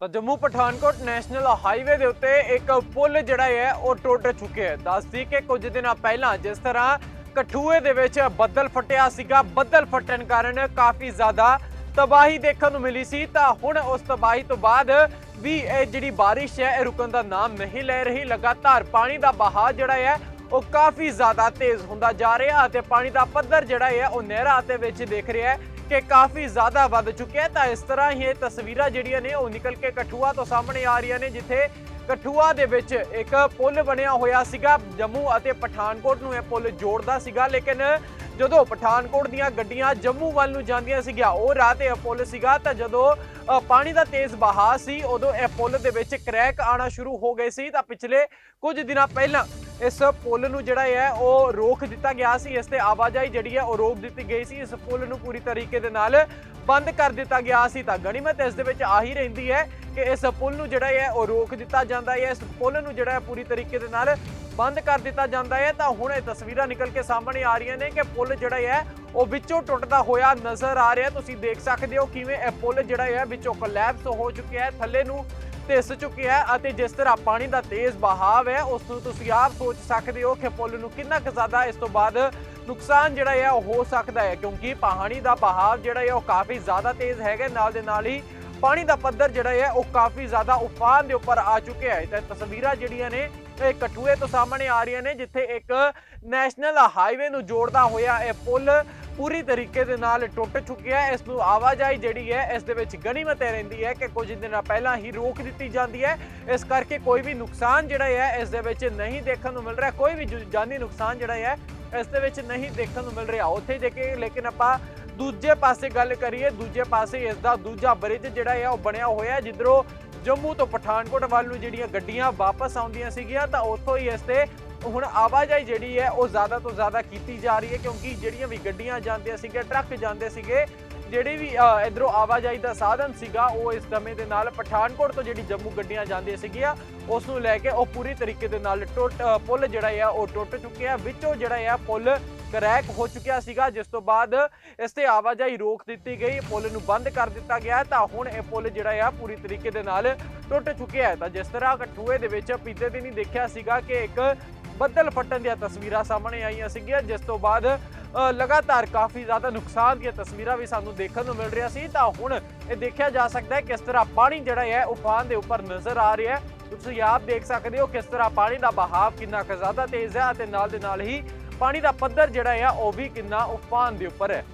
ਤਾਂ Jammu Pathankot national highway ਦੇ ਉੱਤੇ ਇੱਕ ਪੁਲ ਜਿਹੜਾ ਹੈ, ਉਹ ਟੁੱਟ ਚੁੱਕਿਆ ਹੈ। ਦੱਸਦੀ ਕਿ ਕੁਝ ਦਿਨਾਂ ਪਹਿਲਾਂ ਜਿਸ ਤਰ੍ਹਾਂ ਕਠੂਏ ਦੇ ਵਿੱਚ ਬੱਦਲ ਫਟਿਆ ਸੀਗਾ, ਬੱਦਲ ਫਟਣ ਕਾਰਨ ਕਾਫੀ ਜ਼ਿਆਦਾ ਤਬਾਹੀ ਦੇਖਣ ਨੂੰ ਮਿਲੀ ਸੀ। ਤਾਂ ਹੁਣ ਉਸ ਤਬਾਹੀ ਤੋਂ ਬਾਅਦ ਵੀ ਇਹ ਜਿਹੜੀ ਬਾਰਿਸ਼ ਹੈ, ਇਹ ਰੁਕਣ ਦਾ ਨਾਮ ਨਹੀਂ ਲੈ ਰਹੀ। ਲਗਾਤਾਰ ਪਾਣੀ ਦਾ ਬਹਾਅ ਜਿਹੜਾ ਹੈ, ਉਹ ਕਾਫੀ ਜ਼ਿਆਦਾ ਤੇਜ਼ ਹੁੰਦਾ ਜਾ ਰਿਹਾ ਅਤੇ ਪਾਣੀ ਦਾ ਪੱਧਰ ਜਿਹੜਾ ਹੈ, ਉਹ ਨਹਿਰਾਂ ਦੇ ਵਿੱਚ ਦੇਖ ਰਿਹਾ ਹੈ। ਕਿ ਕਾਫੀ ਜ਼ਿਆਦਾ ਵੱਧ ਚੁੱਕਿਆ ਹੈ। ਤਾਂ ਇਸ ਤਰ੍ਹਾਂ ਹੀ ਇਹ ਤਸਵੀਰਾਂ ਜਿਹੜੀਆਂ ਨੇ ਉਹ ਨਿਕਲ ਕੇ ਕਠੂਆ ਤੋਂ ਸਾਹਮਣੇ ਆ ਰਹੀਆਂ ਨੇ, ਜਿੱਥੇ ਕਠੂਆ ਦੇ ਵਿੱਚ ਇੱਕ ਪੁਲ ਬਣਿਆ ਹੋਇਆ ਸੀਗਾ, ਜੰਮੂ ਅਤੇ ਪਠਾਨਕੋਟ ਨੂੰ ਇਹ ਪੁਲ ਜੋੜਦਾ ਸੀਗਾ। ਲੇਕਿਨ ਜਦੋਂ ਪਠਾਨਕੋਟ ਦੀਆਂ ਗੱਡੀਆਂ ਜੰਮੂ ਵੱਲ ਨੂੰ ਜਾਂਦੀਆਂ ਸੀਗੀਆਂ, ਉਹ ਰਾਹ ਤੇ ਇਹ ਪੁਲ ਸੀਗਾ। ਤਾਂ ਜਦੋਂ ਪਾਣੀ ਦਾ ਤੇਜ਼ ਬਹਾਅ ਸੀ, ਉਦੋਂ ਇਹ ਪੁਲ ਦੇ ਵਿੱਚ ਕਰੈਕ ਆਣਾ ਸ਼ੁਰੂ ਹੋ ਗਏ ਸੀ। ਤਾਂ ਪਿਛਲੇ ਕੁਝ ਦਿਨਾਂ ਪਹਿਲਾਂ ਇਸ ਪੁਲ ਨੂੰ ਜਿਹੜਾ ਹੈ, ਉਹ ਰੋਕ ਦਿੱਤਾ ਗਿਆ ਸੀ। ਇਸ ਤੇ ਆਵਾਜਾਈ ਜਿਹੜੀ ਹੈ, ਉਹ ਰੋਕ ਦਿੱਤੀ ਗਈ ਸੀ। ਇਸ ਪੁਲ ਨੂੰ ਪੂਰੀ ਤਰੀਕੇ ਦੇ ਨਾਲ ਬੰਦ ਕਰ ਦਿੱਤਾ ਗਿਆ ਸੀ। ਤਾਂ ਗਣੀਮਤ ਇਸ ਦੇ ਵਿੱਚ ਆਹੀ ਰਹਿੰਦੀ ਹੈ ਕਿ ਇਸ ਪੁਲ ਨੂੰ ਜਿਹੜਾ ਹੈ, ਉਹ ਰੋਕ ਦਿੱਤਾ ਜਾਂਦਾ ਹੈ। ਇਸ ਪੁਲ ਨੂੰ ਜਿਹੜਾ ਹੈ, ਪੂਰੀ ਤਰੀਕੇ ਦੇ ਨਾਲ ਬੰਦ ਕਰ ਦਿੱਤਾ ਜਾਂਦਾ ਹੈ। ਤਾਂ ਹੁਣ ਇਹ ਤਸਵੀਰਾਂ ਨਿਕਲ ਕੇ ਸਾਹਮਣੇ ਆ ਰਹੀਆਂ ਨੇ ਕਿ ਪੁਲ ਜਿਹੜਾ ਹੈ, ਉਹ ਵਿੱਚੋਂ ਟੁੱਟਦਾ ਹੋਇਆ ਨਜ਼ਰ ਆ ਰਿਹਾ ਤੁਸੀਂ ਦੇਖ ਸਕਦੇ ਹੋ ਕਿਵੇਂ ਇਹ ਪੁਲ ਜਿਹੜਾ ਹੈ, ਵਿੱਚੋਂ ਕੋਲੈਪਸ ਹੋ ਚੁੱਕਿਆ ਹੈ। ਥੱਲੇ ਨੂੰ ਧਿਸ ਚੁੱਕਿਆ ਅਤੇ ਜਿਸ ਤਰ੍ਹਾਂ ਪਾਣੀ ਦਾ ਤੇਜ਼ ਬਹਾਵ ਹੈ, ਉਸ ਨੂੰ ਤੁਸੀਂ ਆਪ ਸੋਚ ਸਕਦੇ ਹੋ ਕਿ ਪੁਲ ਨੂੰ ਕਿੰਨਾ ਕੁ ਜ਼ਿਆਦਾ ਇਸ ਤੋਂ ਬਾਅਦ ਨੁਕਸਾਨ ਜਿਹੜਾ ਹੈ ਉਹ ਹੋ ਸਕਦਾ ਹੈ, ਕਿਉਂਕਿ ਪਾਣੀ ਦਾ ਬਹਾਵ ਜਿਹੜਾ ਹੈ ਉਹ ਕਾਫੀ ਜ਼ਿਆਦਾ ਤੇਜ਼ ਹੈਗਾ। ਨਾਲ ਦੇ ਨਾਲ ਹੀ ਪਾਣੀ ਦਾ ਪੱਧਰ ਜਿਹੜਾ ਹੈ ਉਹ ਕਾਫੀ ਜ਼ਿਆਦਾ ਉਫਾਨ ਦੇ ਉੱਪਰ ਆ ਚੁੱਕਿਆ ਹੈ। ਤਾਂ ਤਸਵੀਰਾਂ ਜਿਹੜੀਆਂ ਨੇ, ਇਹ ਕਠੂਏ ਤੋਂ ਸਾਹਮਣੇ ਆ ਰਹੀਆਂ ਨੇ, ਜਿੱਥੇ ਇੱਕ ਨੈਸ਼ਨਲ ਹਾਈਵੇ ਨੂੰ ਜੋੜਦਾ ਹੋਇਆ ਇਹ ਪੁਲ ਪੂਰੀ ਤਰੀਕੇ ਦੇ ਨਾਲ ਟੁੱਟ ਚੁੱਕਿਆ ਹੈ। ਇਸ ਨੂੰ ਆਵਾਜਾਈ ਜਿਹੜੀ ਹੈ, ਇਸ ਦੇ ਵਿੱਚ ਗਣੀਮਤ ਰਹਿੰਦੀ ਹੈ ਕਿ ਕੁਝ ਦਿਨਾਂ ਪਹਿਲਾਂ ਹੀ ਰੋਕ ਦਿੱਤੀ ਜਾਂਦੀ ਹੈ। ਇਸ ਕਰਕੇ ਕੋਈ ਵੀ ਨੁਕਸਾਨ ਜਿਹੜਾ ਹੈ, ਇਸ ਦੇ ਵਿੱਚ ਨਹੀਂ ਦੇਖਣ ਨੂੰ ਮਿਲ ਰਿਹਾ। ਕੋਈ ਵੀ ਜੋ, ਜਾਨੀ ਨੁਕਸਾਨ ਜਿਹੜਾ ਹੈ, ਇਸ ਦੇ ਵਿੱਚ ਨਹੀਂ ਦੇਖਣ ਨੂੰ ਮਿਲ ਰਿਹਾ। ਉੱਥੇ ਜੇ ਕਿ ਲੇਕਿਨ ਆਪਾਂ ਦੂਜੇ ਪਾਸੇ ਗੱਲ ਕਰੀਏ, ਦੂਜੇ ਪਾਸੇ ਇਸ ਦਾ ਦੂਜਾ ਬ੍ਰਿਜ ਜਿਹੜਾ ਹੈ, ਉਹ ਬਣਿਆ ਹੋਇਆ ਜਿੱਧਰੋਂ ਜੰਮੂ ਤੋਂ ਪਠਾਨਕੋਟ ਵੱਲ ਨੂੰ ਜਿਹੜੀਆਂ ਗੱਡੀਆਂ ਵਾਪਸ ਆਉਂਦੀਆਂ ਸੀਗੀਆਂ, ਤਾਂ ਉੱਥੋਂ ਹੀ ਇਸ ਤੇ ਹੁਣ ਆਵਾਜਾਈ ਜਿਹੜੀ ਹੈ ਉਹ ਜ਼ਿਆਦਾ ਤੋਂ ਜ਼ਿਆਦਾ ਕੀਤੀ ਜਾ ਰਹੀ ਹੈ ਕਿਉਂਕਿ ਜਿਹੜੀਆਂ ਵੀ ਗੱਡੀਆਂ ਜਾਂਦੀਆਂ ਸੀਗੇ ਟਰੱਕ ਜਾਂਦੇ ਸੀਗੇ ਜਿਹੜੀ ਵੀ ਅ, ਇੱਧਰੋਂ ਆਵਾਜਾਈ ਦਾ ਸਾਧਨ ਸੀਗਾ ਉਹ ਇਸ ਸਮੇਂ ਦੇ ਨਾਲ ਪਠਾਨਕੋਟ ਤੋਂ ਜਿਹੜੀ ਜੰਮੂ ਗੱਡੀਆਂ ਜਾਂਦੀਆਂ ਸੀਗੀਆਂ ਉਸ ਨੂੰ ਲੈ ਕੇ ਉਹ ਪੂਰੀ ਤਰੀਕੇ ਦੇ ਨਾਲ ਟੁੱਟ ਅ, ਪੁਲ ਜਿਹੜਾ ਆ ਉਹ ਟੁੱਟ ਚੁੱਕਿਆ ਵਿੱਚੋਂ ਜਿਹੜਾ ਆ ਪੁੱਲ ਕਰੈਕ ਹੋ ਚੁੱਕਿਆ ਸੀਗਾ ਜਿਸ ਤੋਂ ਬਾਅਦ ਇਸ ਤੇ ਆਵਾਜਾਈ ਰੋਕ ਦਿੱਤੀ ਗਈ ਪੁਲ ਨੂੰ ਬੰਦ ਕਰ ਦਿੱਤਾ ਗਿਆ ਤਾਂ ਹੁਣ ਇਹ ਪੁਲ ਜਿਹੜਾ ਆ ਪੂਰੀ ਤਰੀਕੇ ਦੇ ਨਾਲ ਟੁੱਟ ਚੁੱਕਿਆ ਹੈ। ਤਾਂ ਜਿਸ ਤਰ੍ਹਾਂ ਕਠੂਏ ਦੇ ਵਿੱਚ ਪੀਤੇ ਦਿਨ ਹੀ ਦੇਖਿਆ ਸੀਗਾ ਕਿ ਇੱਕ ਬੱਦਲ ਫਟਣ ਦੀਆਂ ਤਸਵੀਰਾਂ ਸਾਹਮਣੇ ਆਈਆਂ ਸੀਗੀਆਂ, ਜਿਸ ਤੋਂ ਬਾਅਦ ਲਗਾਤਾਰ ਕਾਫੀ ਜ਼ਿਆਦਾ ਨੁਕਸਾਨ ਦੀਆਂ ਤਸਵੀਰਾਂ ਵੀ ਸਾਨੂੰ ਦੇਖਣ ਨੂੰ ਮਿਲ ਰਹੀਆਂ ਸੀ। ਤਾਂ ਹੁਣ ਇਹ ਦੇਖਿਆ ਜਾ ਸਕਦਾ ਹੈ ਕਿਸ ਤਰ੍ਹਾਂ ਪਾਣੀ ਜਿਹੜਾ ਹੈ ਉਫਾਨ ਦੇ ਉੱਪਰ ਨਜ਼ਰ ਆ ਰਿਹਾ ਹੈ। ਤੁਸੀਂ ਆਪ ਦੇਖ ਸਕਦੇ ਹੋ ਕਿਸ ਤਰ੍ਹਾਂ ਪਾਣੀ ਦਾ ਬਹਾਵ ਕਿੰਨਾ ਕੁ ਜ਼ਿਆਦਾ ਤੇਜ਼ ਹੈ ਅਤੇ ਨਾਲ ਦੇ ਨਾਲ ਹੀ ਪਾਣੀ ਦਾ ਪੱਧਰ ਜਿਹੜਾ ਹੈ ਉਹ ਵੀ ਕਿੰਨਾ ਉਫਾਨ ਦੇ ਉੱਪਰ ਹੈ।